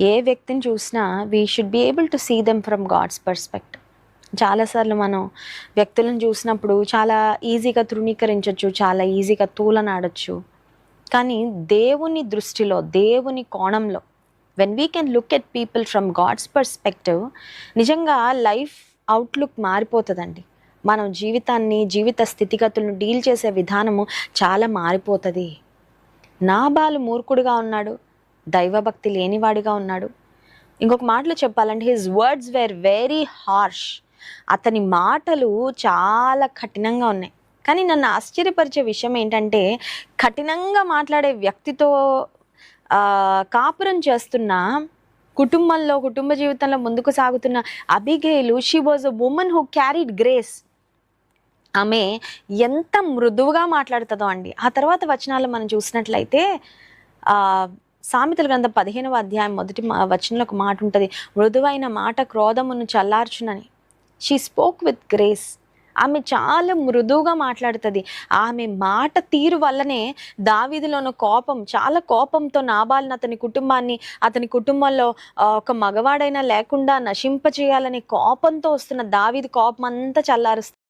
ఏ వ్యక్తిని చూసినా we should be able to see them from God's perspective చాలాసార్లు మనం వ్యక్తులను చూసినప్పుడు చాలా ఈజీగా తృణీకరించవచ్చు చాలా ఈజీగా తూలనాడచ్చు. కానీ దేవుని దృష్టిలో దేవుని కోణంలో when we can look at people from God's perspective నిజంగా లైఫ్ అవుట్లుక్ మారిపోతుందండి. మనం జీవితాన్ని జీవిత స్థితిగతులను డీల్ చేసే విధానము చాలా మారిపోతుంది. నాబాలు మూర్ఖుడుగా ఉన్నాడు దైవభక్తి లేనివాడిగా ఉన్నాడు. ఇంకొక మాటలో చెప్పాలంటే his words were very harsh అతని మాటలు చాలా కఠినంగా ఉన్నాయి. కానీ నన్ను ఆశ్చర్యపరిచే విషయం ఏంటంటే కఠినంగా మాట్లాడే వ్యక్తితో కాపురం చేస్తున్న కుటుంబంలో కుటుంబ జీవితంలో ముందుకు సాగుతున్న Abigail she was a woman who carried grace ఆమె ఎంత మృదువుగా మాట్లాడుతుందో అండి. ఆ తర్వాత వచనాలు మనం చూసినట్లయితే సామెతల గ్రంథం పదిహేనవ అధ్యాయం మొదటి మా- వచనంలో ఒక మాట ఉంటుంది. మృదువైన మాట క్రోధమును చల్లార్చునని. షీ స్పోక్ విత్ గ్రేస్ ఆమె చాలా మృదువుగా మాట్లాడుతుంది. ఆమె మాట తీరు వల్లనే దావీదులోని కోపం చాలా కోపంతో నాబాలిని అతని కుటుంబాన్ని అతని కుటుంబంలో ఒక మగవాడైనా లేకుండా నశింపచేయాలనే కోపంతో వస్తున్న దావీది కోపం అంతా చల్లారుస్తుంది.